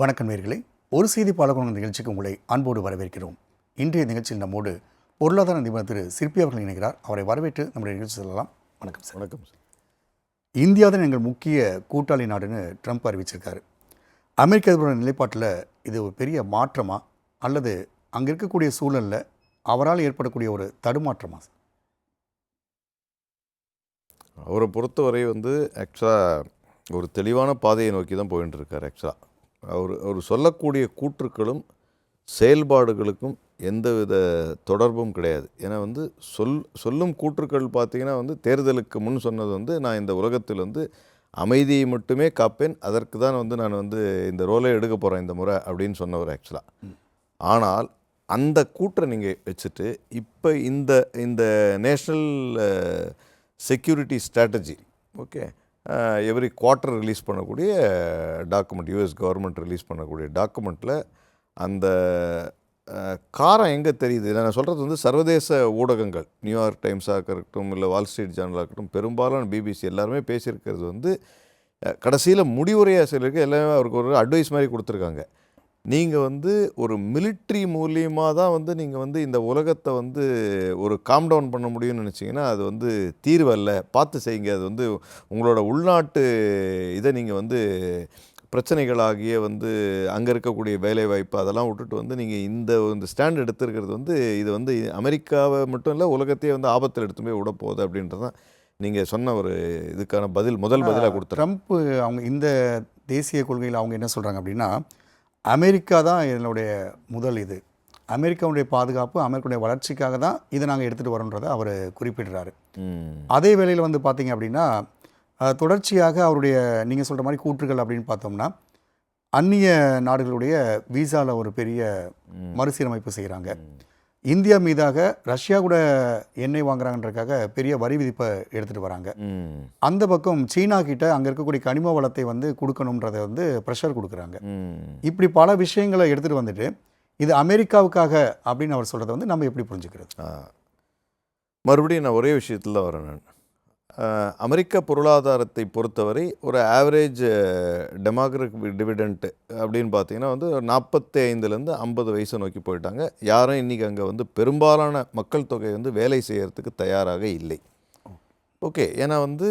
வணக்கம் நேர்களே. ஒரு செய்தி பாலகுணம் நிகழ்ச்சிக்கு உங்களை அன்போடு வரவேற்கிறோம். இன்றைய நிகழ்ச்சியில் நம்மோடு பொருளாதார நிபுணர் திரு சிற்பி அவர்கள் இணைகிறார். அவரை வரவேற்று நம்முடைய நிகழ்ச்சி செல்லலாம். வணக்கம் சார். வணக்கம் சார். இந்தியா தான் எங்கள் முக்கிய கூட்டாளி நாடுன்னு ட்ரம்ப் அறிவிச்சிருக்காரு. அமெரிக்க அதிபரோட நிலைப்பாட்டில் இது ஒரு பெரிய மாற்றமா? அல்லது அங்கே இருக்கக்கூடிய சூழலில் அவரால் ஏற்படக்கூடிய ஒரு தடுமாற்றமா சார்? அவரை பொறுத்தவரை வந்து ஆக்சுவலாக ஒரு தெளிவான பாதையை நோக்கி தான் இருக்கார் ஆக்சுவலாக அவர் அவர் சொல்லக்கூடிய கூற்றுக்களும் செயல்பாடுகளுக்கும் எந்தவித தொடர்பும் கிடையாது. ஏன்னா வந்து சொல் சொல்லும் கூற்றுக்கள் பார்த்தீங்கன்னா வந்து தேர்தலுக்கு முன் சொன்னது வந்து நான் இந்த உலகத்தில் வந்து அமைதியை மட்டுமே காப்பேன் அதற்கு தான் வந்து நான் வந்து இந்த ரோலை எடுக்க போகிறேன் இந்த முறை அப்படின்னு சொன்னவர் ஆக்சுவலாக ஆனால் அந்த கூற்றை நீங்கள் வச்சுட்டு இப்போ இந்த இந்த national security strategy okay every quarter release பண்ணக்கூடிய டாக்குமெண்ட் யூஎஸ் கவர்மெண்ட் ரிலீஸ் பண்ணக்கூடிய டாக்குமெண்ட்டில் அந்த காரம் எங்கே தெரியுது? நான் சொல்கிறது வந்து சர்வதேச ஊடகங்கள் நியூயார்க் டைம்ஸாக இருக்கட்டும் இல்லை வால் ஸ்ட்ரீட் ஜேர்னலாக இருக்கட்டும் பெரும்பாலான பிபிசி எல்லாருமே பேசியிருக்கிறது வந்து கடைசியில் முடிவுரையாக சிலருக்கு எல்லாமே அவருக்கு ஒரு அட்வைஸ் மாதிரி கொடுத்துருக்காங்க. நீங்கள் வந்து ஒரு மிலிட்ரி மூலியமாக தான் வந்து நீங்கள் வந்து இந்த உலகத்தை வந்து ஒரு காம் டவுன் பண்ண முடியும்னு நினச்சிங்கன்னா அது வந்து தீர்வல்ல பார்த்து செய்யுங்க. அது வந்து உங்களோட உள்நாட்டு இதை நீங்கள் வந்து பிரச்சனைகளாகிய வந்து அங்கே இருக்கக்கூடிய வேலைவாய்ப்பு அதெல்லாம் விட்டுட்டு வந்து நீங்கள் இந்த இந்த ஸ்டாண்ட் எடுத்திருக்கிறது வந்து இது வந்து அமெரிக்காவை மட்டும் இல்லை உலகத்தையே வந்து ஆபத்தில் எடுத்து போய் விட போகுது அப்படின்றது தான் நீங்கள் சொன்ன ஒரு இதுக்கான பதில் முதல் பதிலாக கொடுத்துறேன். ட்ரம்ப் அவங்க இந்த தேசிய கொள்கையில் அவங்க என்ன சொல்கிறாங்க அப்படின்னா அமெரிக்கா தான் என்னுடைய முதல் இது. அமெரிக்காவுடைய பாதுகாப்பு அமெரிக்காவுடைய வளர்ச்சிக்காக தான் இதை நாங்கள் எடுத்துகிட்டு வரோன்றதை அவர் குறிப்பிடுறாரு. அதே வேளையில் வந்து பார்த்தீங்க அப்படின்னா தொடர்ச்சியாக அவருடைய நீங்கள் சொல்கிற மாதிரி கூற்றுகள் அப்படின்னு பார்த்தோம்னா அந்நிய நாடுகளுடைய விசாவில் ஒரு பெரிய மறுசீரமைப்பு செய்கிறாங்க இந்தியா மீதாக ரஷ்யா கூட எண்ணெய் வாங்குறாங்கன்றதுக்காக பெரிய வரி விதிப்பை எடுத்துகிட்டு வராங்க. அந்த பக்கம் சீனா கிட்ட அங்கே இருக்கக்கூடிய கனிம வளத்தை வந்து கொடுக்கணுன்றதை வந்து ப்ரெஷர் கொடுக்குறாங்க. இப்படி பல விஷயங்களை எடுத்துகிட்டு வந்துட்டு இது அமெரிக்காவுக்காக அப்படின்னு அவர் சொல்கிறத வந்து நம்ம எப்படி புரிஞ்சுக்கிறது. மறுபடியும் நான் ஒரே விஷயத்தில் வரேன் நான். அமெரிக்க பொருளாதாரத்தை பொறுத்தவரை ஒரு ஆவரேஜ் டெமோக்ராட்டிக் டிவிடெண்ட் அப்படின்னு பார்த்தீங்கன்னா வந்து நாற்பத்தி ஐந்துலேருந்து ஐம்பது வயசை நோக்கி போயிட்டாங்க. யாரும் இன்றைக்கி அங்கே வந்து பெரும்பாலான மக்கள் தொகை வந்து வேலை செய்கிறதுக்கு தயாராக இல்லை. ஓகே ஏன்னா வந்து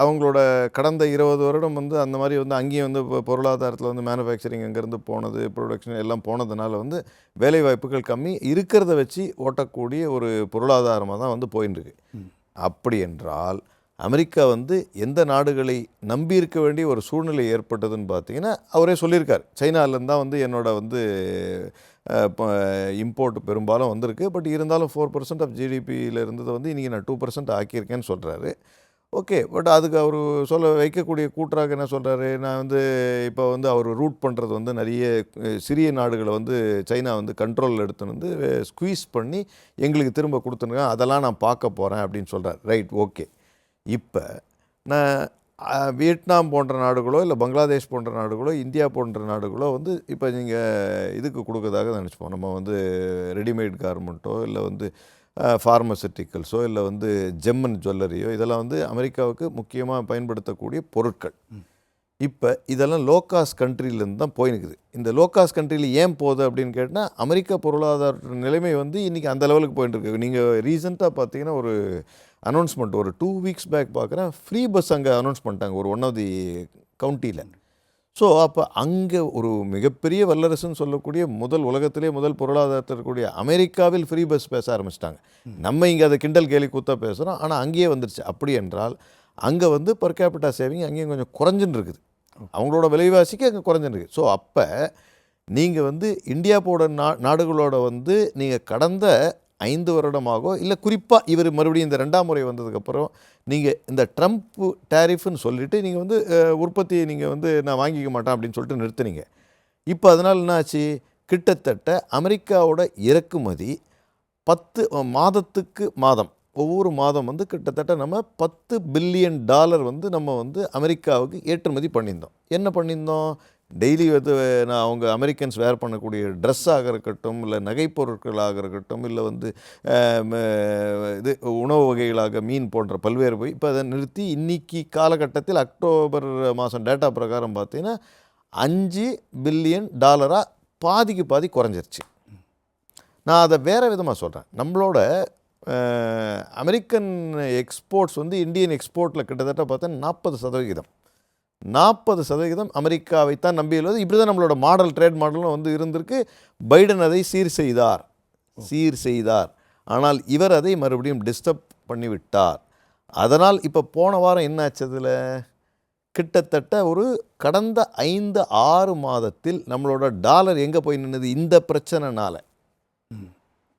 அவங்களோட கடந்த இருபது வருடம் வந்து அந்த மாதிரி வந்து அங்கேயும் வந்து இப்போ பொருளாதாரத்தில் வந்து மேனுஃபேக்சரிங் அங்கேருந்து போனது ப்ரொடக்ஷன் எல்லாம் போனதுனால வந்து வேலை வாய்ப்புகள் கம்மி. இருக்கிறத வச்சு ஓட்டக்கூடிய ஒரு பொருளாதாரமாக தான் வந்து போயின்னு இருக்கு அப்படி என்றால் அமெரிக்கா வந்து எந்த நாடுகளை நம்பி இருக்க வேண்டிய ஒரு சூழ்நிலை ஏற்பட்டதுன்னு பார்த்தீங்கன்னா அவரே சொல்லியிருக்கார். சைனாலேருந்து தான் வந்து என்னோட வந்து இம்போர்ட் பெரும்பாலும் வந்திருக்கு. பட் இருந்தாலும் ஃபோர் பர்சன்ட் ஆஃப் ஜிடிபியில் இருந்ததை வந்து இன்றைக்கி நான் டூ பர்சன்ட் ஆக்கியிருக்கேன்னு சொல்கிறாரு ஓகே பட் அதுக்கு அவர் சொல்ல வைக்கக்கூடிய கூற்றாக என்ன சொல்கிறாரு நான் வந்து இப்போ வந்து அவர் ரூட் பண்ணுறது வந்து நிறைய சிறிய நாடுகளை வந்து சைனா வந்து கண்ட்ரோலில் எடுத்துன்னு வந்து ஸ்குவீஸ் பண்ணி எங்களுக்கு திரும்ப கொடுத்துருங்க அதெல்லாம் நான் பார்க்க போகிறேன் அப்படின்னு சொல்கிறார் ரைட் ஓகே இப்போ நான் வியட்நாம் போன்ற நாடுகளோ இல்லை பங்களாதேஷ் போன்ற நாடுகளோ இந்தியா போன்ற நாடுகளோ வந்து இப்போ நீங்கள் இதுக்கு கொடுக்கறதாக நினச்சிப்போம். நம்ம வந்து ரெடிமேட் கார்மெண்ட்டோ இல்லை வந்து ஃபார்மசூட்டிக்கல்ஸோ இல்லை வந்து ஜெம்மன் ஜுவல்லரியோ இதெல்லாம் வந்து அமெரிக்காவுக்கு முக்கியமாக பயன்படுத்தக்கூடிய பொருட்கள். இப்போ இதெல்லாம் லோ காஸ்ட் கண்ட்ரிலேருந்து தான் போய் நிற்குது இந்த லோ காஸ்ட் கண்ட்ரியில் ஏன் போகுது அப்படின்னு கேட்டால் அமெரிக்கா பொருளாதார நிலைமை வந்து இன்றைக்கி அந்த லெவலுக்கு போயிட்டு இருக்கு. நீங்கள் ரீசெண்டாக பார்த்தீங்கன்னா ஒரு அனௌன்ஸ்மெண்ட் ஒரு டூ வீக்ஸ் பேக் பார்க்குறேன் ஃப்ரீ பஸ் அங்கே அனௌன்ஸ் பண்ணிட்டாங்க ஒரு ஒன் ஆஃப் தி கவுண்டியில் ஸோ அப்போ அங்கே ஒரு மிகப்பெரிய வல்லரசுன்னு சொல்லக்கூடிய முதல் உலகத்திலே முதல் பொருளாதாரத்தில் இருக்கக்கூடிய அமெரிக்காவில் ஃப்ரீ பஸ் பேச ஆரம்பிச்சிட்டாங்க. நம்ம இங்கே அதை கிண்டல் கேலி கூத்தா பேசுகிறோம் ஆனால் அங்கேயே வந்துருச்சு. அப்படி என்றால் அங்கே வந்து பர் கேபிட்டா சேவிங் அங்கேயும் கொஞ்சம் குறைஞ்சுன்னு இருக்குது. அவங்களோட விலைவாசிக்கு அங்கே குறைஞ்சுன்னு இருக்குது. ஸோ அப்போ நீங்கள் வந்து இந்தியா போட நா நாடுகளோட வந்து நீங்கள் கடந்த ஐந்து வருடமாகோ இல்லை குறிப்பாக இவர் மறுபடியும் இந்த ரெண்டாம் முறை வந்ததுக்கப்புறம் நீங்கள் இந்த ட்ரம்ப் டேரிஃப்னு சொல்லிவிட்டு நீங்கள் வந்து உற்பத்தியை நீங்கள் வந்து நான் வாங்கிக்க மாட்டேன் அப்படின்னு சொல்லிட்டு நிறுத்துனீங்க. இப்போ அதனால் என்ன ஆச்சு கிட்டத்தட்ட அமெரிக்காவோட இறக்குமதி பத்து மாதத்துக்கு மாதம். ஒவ்வொரு மாதம் வந்து கிட்டத்தட்ட நம்ம பத்து பில்லியன் டாலர் வந்து நம்ம வந்து அமெரிக்காவுக்கு ஏற்றுமதி பண்ணியிருந்தோம். என்ன பண்ணியிருந்தோம்? டெய்லி வந்து நான் அவங்க அமெரிக்கன்ஸ் வேர் பண்ணக்கூடிய ட்ரெஸ்ஸாக இருக்கட்டும் இல்லை நகைப்பொருட்களாக இருக்கட்டும் இல்லை வந்து இது உணவு வகைகளாக மீன் போன்ற பல்வேறு போய் இப்போ அதை நிறுத்தி இன்னைக்கு காலகட்டத்தில் அக்டோபர் மாதம் டேட்டா பிரகாரம் பார்த்தீங்கன்னா அஞ்சு பில்லியன் டாலராக பாதிக்கு பாதி குறைஞ்சிருச்சு. நான் அதை வேறு விதமாக சொல்கிறேன் நம்மளோட அமெரிக்கன் எக்ஸ்போர்ட்ஸ் வந்து இந்தியன் எக்ஸ்போர்ட்டில் கிட்டத்தட்ட பார்த்தா நாற்பது சதவிகிதம். நாற்பது சதவிகிதம் அமெரிக்காவை தான் நம்பியுள்ளது. இப்படி தான் நம்மளோட மாடல் ட்ரேட் மாடலும் வந்து இருந்திருக்கு. பைடன் அதை சீர் செய்தார். சீர் செய்தார். ஆனால் இவர் அதை மறுபடியும் டிஸ்டர்ப் பண்ணிவிட்டார். அதனால் இப்போ போன வாரம் என்ன ஆச்சு அதில்? கிட்டத்தட்ட ஒரு கடந்த ஐந்து ஆறு மாதத்தில் நம்மளோட டாலர் எங்கே போய் நின்னது? இந்த பிரச்சனைனால.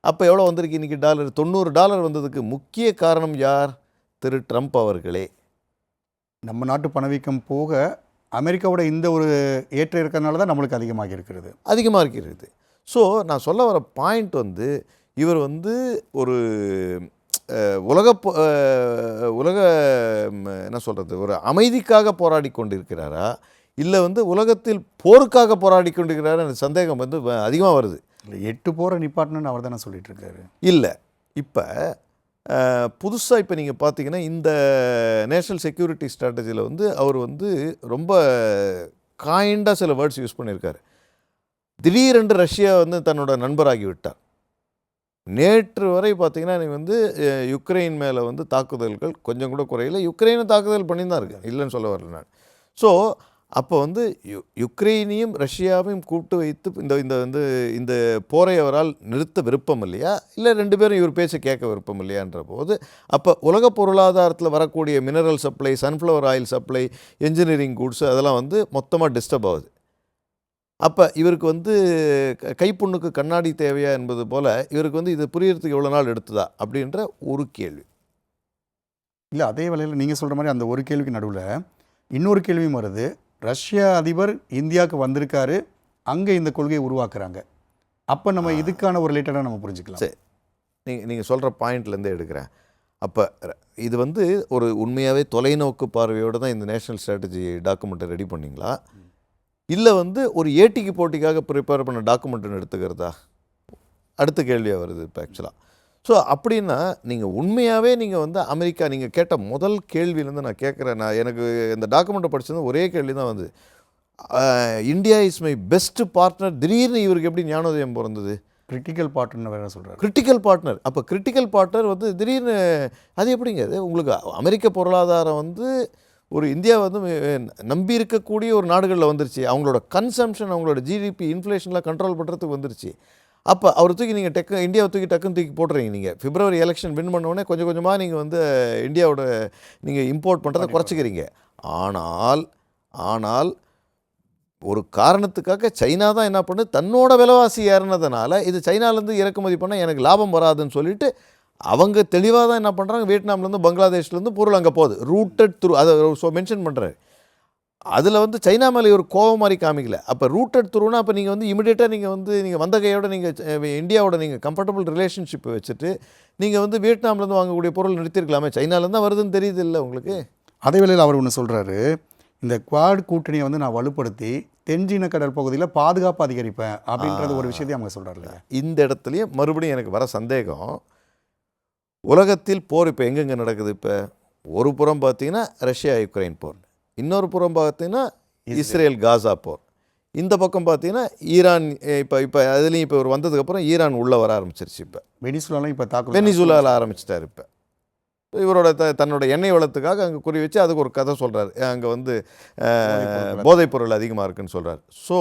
அப்போ எவ்வளோ வந்திருக்கு? இன்றைக்கி டாலர் தொண்ணூறு டாலர் வந்ததுக்கு முக்கிய காரணம் யார்? திரு ட்ரம்ப் அவர்களே. நம்ம நாட்டு பணவீக்கம் போக அமெரிக்காவோட இந்த ஒரு ஏற்ற இருக்கிறதுனால தான் நம்மளுக்கு அதிகமாக இருக்கிறது. அதிகமாக இருக்கிறது. ஸோ நான் சொல்ல வர பாயிண்ட் வந்து இவர் வந்து ஒரு உலக உலக என்ன சொல்கிறது ஒரு அமைதிக்காக போராடி கொண்டிருக்கிறாரா? இல்லை வந்து உலகத்தில் போருக்காக போராடி கொண்டிருக்கிறாரா? எனக்கு சந்தேகம் வந்து அதிகமாக வருது. இல்லை எட்டு போகிற நிப்பாட்டணும்னு அவர் தானே சொல்லிட்டு இருக்காரு. இல்லை. இப்போ புதுசாக இப்போ நீங்கள் பார்த்தீங்கன்னா இந்த நேஷனல் செக்யூரிட்டி ஸ்ட்ராட்டஜியில் வந்து அவர் வந்து ரொம்ப காயிண்டாக சில வேர்ட்ஸ் யூஸ் பண்ணியிருக்காரு திடீரென்று ரஷ்யா வந்து தன்னோட நண்பராகி விட்டார் நேற்று வரை பார்த்தீங்கன்னா நீ வந்து யுக்ரைன் மேலே வந்து தாக்குதல்கள் கொஞ்சம் கூட குறையில. யுக்ரைனை தாக்குதல் பண்ணி தான் இருக்கேன் இல்லைன்னு சொல்ல வரல நான். ஸோ அப்போ வந்து யு யுக்ரைனையும் ரஷ்யாவையும் கூப்பிட்டு வைத்து இந்த இந்த வந்து இந்த போரை அவரால் நிறுத்த விருப்பம் இல்லையா? இல்லை ரெண்டு பேரும் இவர் பேச்சை கேட்க விருப்பம் இல்லையான்ற போது அப்போ உலக பொருளாதாரத்தில் வரக்கூடிய mineral supply sunflower oil supply engineering goods அதெல்லாம் வந்து மொத்தமாக டிஸ்டர்ப் ஆகுது. அப்போ இவருக்கு வந்து க- கைப்புண்ணுக்கு கண்ணாடி தேவையா என்பது போல் இவருக்கு வந்து இது புரியறதுக்கு எவ்வளோ நாள் எடுத்ததா அப்படின்ற ஒரு கேள்வி. இல்லை அதே வேளையில் நீங்கள் சொல்கிற மாதிரி அந்த ஒரு கேள்விக்கு நடுவில் இன்னொரு கேள்வியும் வருது. ரஷ்ய அதிபர் இந்தியாவுக்கு வந்திருக்காரு. அங்கே இந்த கொள்கையை உருவாக்குறாங்க. அப்போ நம்ம இதுக்கான ஒரு ரிலேட்டடாக நம்ம புரிஞ்சுக்கலாம். சரி. நீங்கள் நீங்கள் சொல்கிற பாயிண்ட்லேருந்து எடுக்கிறேன். அப்போ இது வந்து ஒரு உண்மையாகவே தொலைநோக்கு பார்வையோடு தான் இந்த நேஷனல் ஸ்ட்ராட்டஜி டாக்குமெண்ட்டை ரெடி பண்ணீங்களா? இல்லை வந்து ஒரு ஏட்டிக்கு போட்டிக்காக ப்ரிப்பேர் பண்ண டாக்குமெண்ட்டுன்னு எடுத்துக்கிறதா? அடுத்த கேள்வியாக வருது இப்போ ஆக்சுவலாக ஸோ அப்படின்னா நீங்கள் உண்மையாகவே நீங்கள் வந்து அமெரிக்கா நீங்கள் கேட்ட முதல் கேள்வியிலேருந்து நான் கேட்குறேன். நான் எனக்கு இந்த டாக்குமெண்ட்டை படிச்சது ஒரே கேள்வி தான் வந்து India is my best partner திடீர்னு இவருக்கு எப்படி ஞானோதயம் பிறந்தது? கிரிட்டிக்கல் பார்ட்னு வேற சொல்கிறாரு கிரிட்டிக்கல் பார்ட்னர் அப்போ கிரிட்டிக்கல் பார்ட்னர் வந்து திடீர்னு அது எப்படிங்க? அது உங்களுக்கு அமெரிக்க பொருளாதாரம் வந்து ஒரு இந்தியா வந்து நம்பி இருக்கக்கூடிய ஒரு நாடுகளில் வந்துருச்சு. அவங்களோட கன்சம்ஷன் அவங்களோட ஜிடிபி இன்ஃப்ளேஷன்லாம் கண்ட்ரோல் பண்ணுறதுக்கு வந்துருச்சு. அப்போ அவர் தூக்கி நீங்கள் டக்கு இந்தியாவை தூக்கி டக்குன்னு தூக்கி போட்டுறீங்க நீங்கள் பிப்ரவரி எலெக்ஷன் வின் பண்ண உடனே கொஞ்சம் கொஞ்சமாக நீங்கள் வந்து இந்தியாவோட நீங்கள் இம்போர்ட் பண்ணுறதை குறைச்சிக்கிறீங்க. ஆனால் ஆனால் ஒரு காரணத்துக்காக சைனா தான் என்ன பண்ணு தன்னோட விலைவாசி ஏறினதுனால இது சைனாலேருந்து இறக்குமதி பண்ணால் எனக்கு லாபம் வராதுன்னு சொல்லிட்டு அவங்க தெளிவாக தான் என்ன பண்ணுறாங்க வியட்நாம்லேருந்து பங்களாதேஷ்லேருந்து பொருள் அங்கே போகுது. ரூட்டட் த்ரூ அதை ஸோ மென்ஷன் பண்ணுறாரு அதில் வந்து சைனா மேலே ஒரு கோவம் மாதிரி காமிக்கல. அப்போ ரூட்டட் த்ரூனா அப்போ நீங்கள் வந்து இமிடியேட்டாக நீங்கள் வந்து நீங்கள் வந்த கையோட நீங்கள் இந்தியாவோட நீங்கள் கம்ஃபர்டபுள் ரிலேஷன்ஷிப் வச்சுட்டு நீங்கள் வந்து வியட்நாம்லேருந்து வாங்கக்கூடிய பொருள் நிறுத்திருக்கலாமே சைனாலேருந்து தான் வருதுன்னு தெரியுது இல்லை உங்களுக்கு? அதே வேளையில் அவர் ஒன்று சொல்கிறாரு இந்த குவாட் கூட்டணியை வந்து நான் வலுப்படுத்தி தென்சீன கடல் பகுதியில் பாதுகாப்பு அதிகரிப்பேன் அப்படின்றது ஒரு விஷயத்தையும் அவங்க சொல்கிறாரு இந்த இடத்துலையும் மறுபடியும் எனக்கு வர சந்தேகம் உலகத்தில் போர் இப்போ எங்கெங்கே நடக்குது இப்போ? ஒரு புறம் பார்த்தீங்கன்னா ரஷ்யா யுக்ரைன் போர். இன்னொரு புறம் பார்த்தீங்கன்னா இஸ்ரேல். காசா போர். இந்த பக்கம் பார்த்தீங்கன்னா ஈரான் இப்போ இப்போ அதுலேயும் இப்போ இவர் வந்ததுக்கப்புறம் ஈரான் உள்ளே வர ஆரம்பிச்சிருச்சு இப்போ. வெனிசுலாலாம் இப்போ தாக்குதல் வெனிசுலாவில் ஆரம்பிச்சிட்டார் இப்போ. இவரோட த தன்னோட எண்ணெய் வளத்துக்காக அங்கே குறி வச்சு அதுக்கு ஒரு கதை சொல்கிறாரு அங்கே வந்து போதைப் பொருள் அதிகமாக இருக்குன்னு சொல்கிறார் ஸோ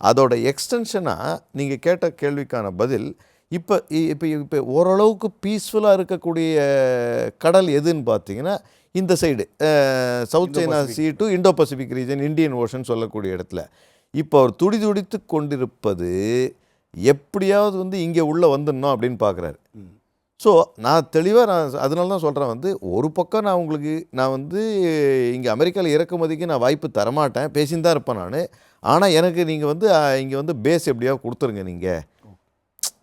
அதோட எக்ஸ்டென்ஷனாக நீங்கள் கேட்ட கேள்விக்கான பதில் இப்போ இப்போ இப்போ ஓரளவுக்கு பீஸ்ஃபுல்லாக இருக்கக்கூடிய கடல் எதுன்னு பார்த்தீங்கன்னா இந்த side South China Sea to Indo Pacific region Indian Ocean சொல்லக்கூடிய இடத்துல. இப்போ அவர் துடி துடித்து கொண்டிருப்பது எப்படியாவது வந்து இங்கே உள்ளே வந்துடணும் அப்படின்னு பார்க்குறாரு. ஸோ நான் தெளிவாக நான் அதனால தான் சொல்கிறேன் வந்து ஒரு பக்கம் நான் உங்களுக்கு நான் வந்து இங்கே அமெரிக்காவில் இறக்குமதிக்கு நான் வாய்ப்பு தரமாட்டேன் பேசின்னு தான் இருப்பேன் நான். ஆனால் எனக்கு நீங்கள் வந்து இங்கே வந்து பேஸ் எப்படியாவது கொடுத்துருங்க நீங்கள்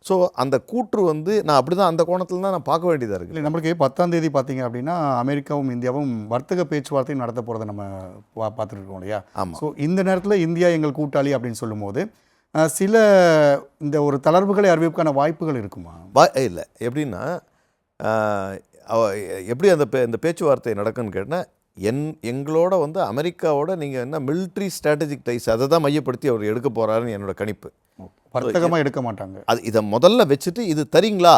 ஸோ அந்த கூற்று வந்து நான் அப்படி தான் அந்த கோணத்தில் தான் நான் பார்க்க வேண்டியதாக இருக்குது இல்லை நம்மளுக்கு பத்தாம் தேதி பார்த்தீங்க அப்படின்னா அமெரிக்காவும் இந்தியாவும் வர்த்தக பேச்சுவார்த்தை நடத்த போகிறத நம்ம பா பார்த்துட்டு இருக்கோம் இல்லையா? ஆமாம் ஸோ இந்த நேரத்தில் இந்தியா எங்கள் கூட்டாளி அப்படின்னு சொல்லும்போது சில இந்த ஒரு தளர்வுகளை அறிவிப்புக்கான வாய்ப்புகள் இருக்குமா? வா இல்லை. எப்படின்னா எப்படி அந்த பே இந்த பேச்சுவார்த்தை நடக்குன்னு கேட்டால் என் எங்களோட வந்து அமெரிக்காவோட நீங்கள் என்ன military ஸ்ட்ராட்டஜிக் டைஸ் அதை தான் மையப்படுத்தி அவர் எடுக்க போகிறாருன்னு என்னோட கணிப்பு. வர்த்தகமாக எடுக்க மாட்டாங்க. அது இதை முதல்ல வச்சுட்டு இது தரீங்களா?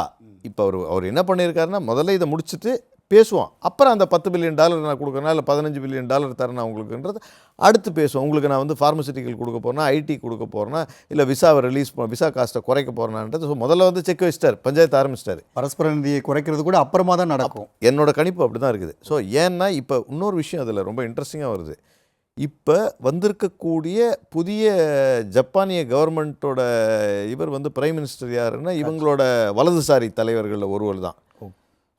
இப்போ அவர் அவர் என்ன பண்ணியிருக்காருன்னா முதல்ல இதை முடிச்சுட்டு பேசுவோம் அப்புறம் அந்த பத்து பில்லியன் டாலர் நான் கொடுக்குறேன்னா இல்லை பதினஞ்சு பில்லியன் டாலர் தரேன் உங்களுக்குன்றது அடுத்து பேசுவோம். உங்களுக்கு நான் வந்து ஃபார்மசிட்டிக்கல் கொடுக்க போகிறேன்னா ஐடி கொடுக்க போகிறேன்னா இல்லை விசாவை ரிலீஸ் விசா காஸ்ட்டை குறைக்க போகிறேன்னான்றது ஸோ முதல்ல வந்து செக் வச்சிட்டார் பஞ்சாயத்து ஆரம்பிச்சிட்டாரு. பரஸ்பர நிதியை குறைக்கிறது கூட அப்புறமா தான் நடக்கும். என்னோட கணிப்பு அப்படி தான் இருக்குது. ஸோ ஏன்னா இப்போ இன்னொரு விஷயம் அதில் ரொம்ப இன்ட்ரெஸ்டிங்காக வருது. இப்போ வந்திருக்கக்கூடிய புதிய ஜப்பானிய கவர்மெண்ட்டோட இவர் வந்து பிரைம் மினிஸ்டர் யாருன்னா இவங்களோட வலதுசாரி தலைவர்களில் ஒருவர் தான்.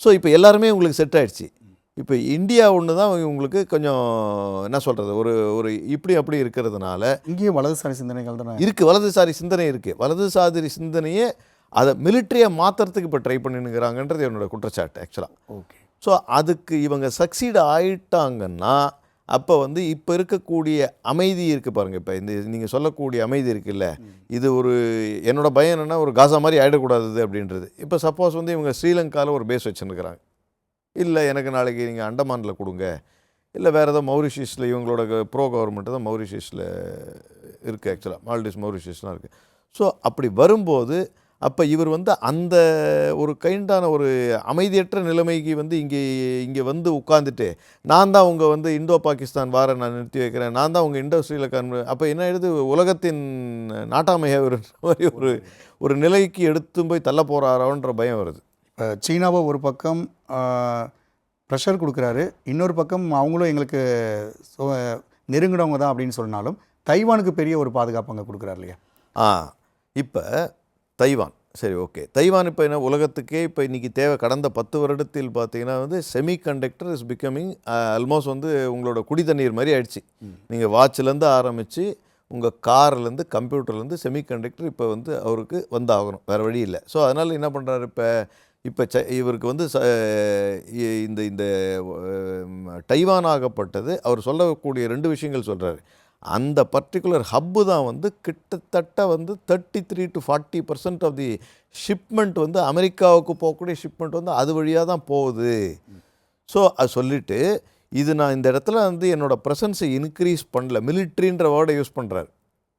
ஸோ இப்போ எல்லாருமே உங்களுக்கு செட் ஆயிடுச்சு. இப்போ இந்தியா ஒன்று தான் உங்களுக்கு கொஞ்சம் என்ன சொல்கிறது ஒரு ஒரு இப்படி அப்படி இருக்கிறதுனால இங்கேயும் வலதுசாரி சிந்தனைகள் தானே? இருக்குது வலதுசாரி சிந்தனை இருக்குது வலதுசாரி சிந்தனையே அதை மிலிட்ரியை மாற்றுறதுக்கு இப்போ ட்ரை பண்ணினுங்கிறாங்கன்றது என்னோட குற்றச்சாட்டு ஆக்சுவலாக ஓகே ஸோ அதுக்கு இவங்க சக்சீட் ஆயிட்டாங்கன்னா அப்போ வந்து இப்போ இருக்கக்கூடிய அமைதி இருக்குது பாருங்கள் இப்போ இந்த நீங்கள் சொல்லக்கூடிய அமைதி இருக்குல்ல. இது ஒரு என்னோட பயம் என்னென்னா ஒரு காசா மாதிரி ஆகிடக்கூடாது அப்படின்றது. இப்போ சப்போஸ் வந்து இவங்க ஸ்ரீலங்காவில் ஒரு பேஸ் வச்சுருக்கிறாங்க. இல்லை எனக்கு நாளைக்கு நீங்கள் அண்டமானில் கொடுங்க. இல்லை வேறு ஏதோ மௌரிஷியஸில் இவங்களோட ப்ரோ கவர்மெண்ட் தான் மௌரிஷியஸில் இருக்குது ஆக்சுவலாக மால்டிவ்ஸ் மௌரிஷியஸ்லாம் இருக்குது ஸோ அப்படி வரும்போது அப்போ இவர் வந்து அந்த ஒரு கைண்டான ஒரு அமைதியற்ற நிலைமைக்கு வந்து இங்கே இங்கே வந்து உட்காந்துட்டு நான் தான் உங்கள் வந்து இந்தோ பாகிஸ்தான் வார நான் நிறுத்தி வைக்கிறேன் நான் தான் உங்கள் இண்டோ ஸ்ரீலங்கான் அப்போ என்ன எழுது உலகத்தின் நாட்டாமையை ஒரு மாதிரி ஒரு ஒரு நிலைக்கு எடுத்து போய் தள்ள போகிறாரோன்ற பயம் வருது. இப்போ சீனாவை ஒரு பக்கம் ப்ரெஷர் கொடுக்குறாரு இன்னொரு பக்கம் அவங்களும் எங்களுக்கு நெருங்கினவங்க தான் அப்படின்னு சொன்னாலும் தைவானுக்கு பெரிய ஒரு பாதுகாப்பு அங்கே கொடுக்குறாரு இல்லையா? ஆ இப்போ தைவான். சரி ஓகே. தைவான் இப்போ என்ன உலகத்துக்கே இப்போ இன்றைக்கி தேவை. கடந்த பத்து வருடத்தில் பார்த்தீங்கன்னா வந்து semiconductor is becoming almost வந்து உங்களோட குடி தண்ணீர் மாதிரி ஆயிடுச்சு. நீங்கள் வாட்ச்லேருந்து ஆரம்பித்து உங்கள் கார்லேருந்து கம்ப்யூட்டர்லேருந்து செமி கண்டக்டர் இப்போ வந்து அவருக்கு வந்தாகணும். வேறு வழி இல்லை. ஸோ அதனால் என்ன பண்ணுறாரு இப்போ இப்போ ச இவருக்கு வந்து ச இந்த இந்த டைவான் ஆகப்பட்டது அவர் சொல்லக்கூடிய ரெண்டு விஷயங்கள் சொல்கிறாரு அந்த பர்டிகுலர் ஹப்பு தான் வந்து கிட்டத்தட்ட வந்து thirty three to forty percent of the shipment வந்து அமெரிக்காவுக்கு போகக்கூடிய ஷிப்மெண்ட் வந்து அது வழியாக தான் போகுது. ஸோ அது சொல்லிவிட்டு இது நான் இந்த இடத்துல வந்து என்னோடய ப்ரெசன்ஸை இன்க்ரீஸ் பண்ணல. மிலிட்ரின்ற வேர்டை யூஸ் பண்ணுறாரு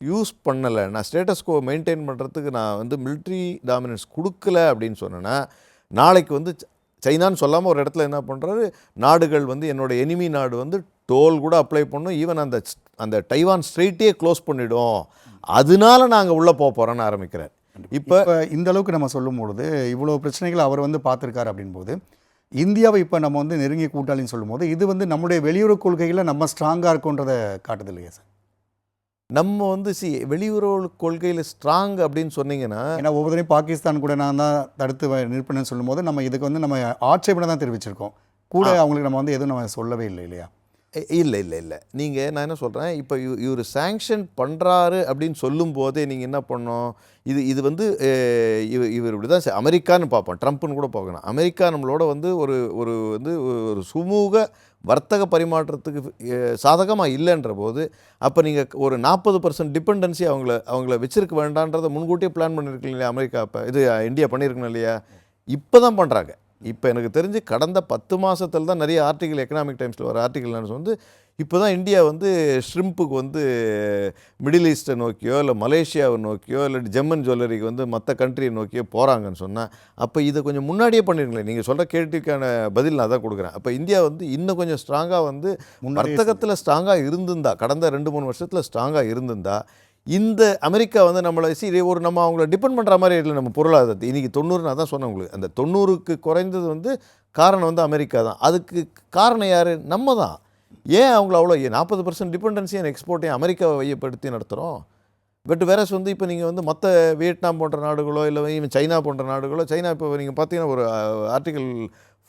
யூஸ் பண்ணலை. நான் ஸ்டேட்டஸ் கோ மெயின்டைன் பண்ணுறதுக்கு நான் வந்து மிலிட்ரி டாமினன்ஸ் கொடுக்கல அப்படின்னு சொன்னேன்னா நாளைக்கு வந்து ச- சைனான்னு சொல்லாமல் ஒரு இடத்துல என்ன பண்ணுறாரு நாடுகள் வந்து என்னோட எனிமி நாடு வந்து டோல் கூட அப்ளை பண்ணும். ஈவன் அந்த அந்த டைவான் ஸ்ட்ரெயிட்டே க்ளோஸ் பண்ணிடும். அதனால நாங்கள் உள்ளே போக போகிறோன்னு ஆரம்பிக்கிறார் இப்போ இந்த அளவுக்கு நம்ம சொல்லும் பொழுது இவ்வளோ பிரச்சனைகள் அவர் வந்து பார்த்துருக்காரு அப்படின்போது இந்தியாவை இப்போ நம்ம வந்து நெருங்கிய கூட்டாளின்னு சொல்லும்போது இது வந்து நம்முடைய வெளியுறவு கொள்கையில் நம்ம ஸ்ட்ராங்காக இருக்கோன்றதை காட்டுது இல்லையா சார்? நம்ம வந்து சி வெளியுறவு கொள்கையில் ஸ்ட்ராங் அப்படின்னு சொன்னீங்கன்னா ஏன்னா ஒவ்வொருத்தரையும் பாகிஸ்தான் கூட நான் தான் தடுத்து நிற்பேன்னு சொல்லும்போது நம்ம இதுக்கு வந்து நம்ம ஆட்சேபனை தான் தெரிவிச்சிருக்கோம். கூட அவங்களுக்கு நம்ம வந்து எதுவும் நம்ம சொல்லவே இல்லை இல்லையா? இல்லை இல்லை இல்லை. நீங்கள் நான் என்ன சொல்கிறேன் இப்போ இவர் சேங்ஷன் பண்ணுறாரு அப்படின்னு சொல்லும் போதே நீங்கள் என்ன பண்ணோம் இது இது வந்து இவர் இவர் இப்படி தான் அமெரிக்கான்னு பார்ப்போம். ட்ரம்ப்னு கூட பார்க்கணும் அமெரிக்கா நம்மளோட வந்து ஒரு ஒரு வந்து ஒரு சுமூக வர்த்தக பரிமாற்றத்துக்கு சாதகமாக இல்லைன்ற போது அப்போ நீங்கள் ஒரு நாற்பது பர்சன்ட் டிபெண்டன்சி அவங்கள அவங்கள வச்சிருக்க வேண்டான்றதை முன்கூட்டியே பிளான் பண்ணியிருக்கீங்க இல்லையா? அமெரிக்கா இப்போ இது இந்தியா பண்ணியிருக்கணும் இல்லையா? இப்போ தான் பண்ணுறாங்க இப்போ எனக்கு தெரிஞ்சு கடந்த பத்து மாசத்துல தான் நிறைய ஆர்டிகல் எக்கனாமிக் டைம்ஸில் வர ஆர்டிகல் வந்து இப்போ தான் இந்தியா வந்து ஷ்ரிம்புக்கு வந்து மிடில் ஈஸ்ட்டை நோக்கியோ இல்லை மலேசியாவை நோக்கியோ இல்லை ஜெம்மன் ஜுவல்லரிக்கு வந்து மற்ற கண்ட்ரியை நோக்கியோ போகிறாங்கன்னு சொன்னால் அப்போ இதை கொஞ்சம் முன்னாடியே பண்ணிருங்களேன். நீங்கள் சொல்கிற கேள்விக்கான பதில் நான் தான் கொடுக்குறேன். அப்போ இந்தியா வந்து இன்னும் கொஞ்சம் ஸ்ட்ராங்காக வந்து வர்த்தகத்தில் ஸ்ட்ராங்காக இருந்திருந்தா கடந்த ரெண்டு மூணு வருஷத்தில் ஸ்ட்ராங்காக இருந்திருந்தா இந்த அமெரிக்கா வந்து நம்மளை சரி ஒரு நம்ம அவங்கள டிபெண்ட் பண்ணுற மாதிரி இல்லை நம்ம பொருளாதாரத்தை. இன்றைக்கி தொண்ணூறுனா தான் சொன்னேன் உங்களுக்கு. அந்த தொண்ணூறுக்கு குறைந்தது வந்து காரணம் வந்து அமெரிக்கா தான். அதுக்கு காரணம் யார்? நம்ம தான். ஏன் அவங்கள அவ்வளோ நாற்பது பர்சன்ட் டிபெண்டன்சி அண்ட் எக்ஸ்போர்ட்டையும் அமெரிக்காவை மையப்படுத்தி நடத்துகிறோம் பட் வேறஸ் வந்து இப்போ நீங்கள் வந்து மற்ற வியட்நாம் போன்ற நாடுகளோ இல்லை ஈவன் சைனா போன்ற நாடுகளோ சைனா இப்போ நீங்கள் பார்த்தீங்கன்னா ஒரு ஆர்டிகல்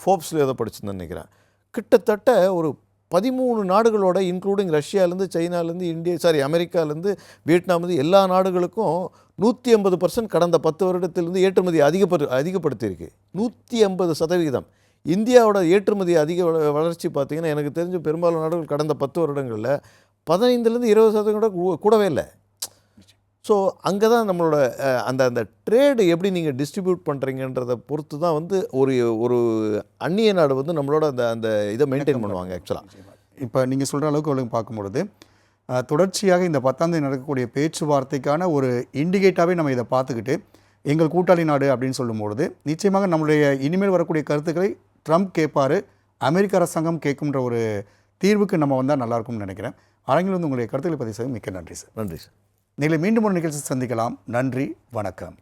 ஃபோப்ஸில் ஏதோ படிச்சுன்னு நினைக்கிறேன். கிட்டத்தட்ட ஒரு பதிமூணு நாடுகளோட இன்க்ளூடிங் ரஷ்யாலேருந்து சைனாலேருந்து இந்தியா சாரி அமெரிக்காலேருந்து வியட்நாம்லேருந்து எல்லா நாடுகளுக்கும் நூற்றி ஐம்பது பர்சன்ட் கடந்த பத்து வருடத்திலிருந்து ஏற்றுமதி அதிகப்படு அதிகப்படுத்தியிருக்கு. நூற்றி ஐம்பது சதவிகிதம். இந்தியாவோட ஏற்றுமதி அதிக வளர்ச்சி பார்த்தீங்கன்னா எனக்கு தெரிஞ்ச பெரும்பாலான நாடுகள் கடந்த பத்து வருடங்களில் பதினைந்துலேருந்து இருபது சதவீதம் கூட கூடவே இல்லை. ஸோ அங்கே தான் நம்மளோட அந்த அந்த ட்ரேடு எப்படி நீங்கள் டிஸ்ட்ரிபியூட் பண்ணுறீங்கன்றதை பொறுத்து தான் வந்து ஒரு ஒரு அந்நிய நாடு வந்து நம்மளோட அந்த அந்த இதை மெயின்டைன் பண்ணுவாங்க ஆக்சுவலாக இப்போ நீங்கள் சொல்கிற அளவுக்கு அவளுக்கு பார்க்கும்பொழுது தொடர்ச்சியாக இந்த பத்தாம் தேதி நடக்கக்கூடிய பேச்சுவார்த்தைக்கான ஒரு இண்டிகேட்டாகவே நம்ம இதை பார்த்துக்கிட்டு எங்கள் கூட்டாளி நாடு அப்படின்னு சொல்லும்பொழுது நிச்சயமாக நம்மளுடைய இனிமேல் வரக்கூடிய கருத்துக்களை ட்ரம்ப் கேட்பாரு அமெரிக்க அரசாங்கம் கேட்குன்ற ஒரு தீர்வுக்கு நம்ம வந்தால் நல்லாயிருக்கும்னு நினைக்கிறேன். அரங்கில் வந்து உங்களுடைய கருத்துக்களை பதிவு செய்ய மிக்க நன்றி சார். நன்றி சார். நீங்கள் மீண்டும் ஒரு நிகழ்ச்சி சந்திக்கலாம். நன்றி வணக்கம்.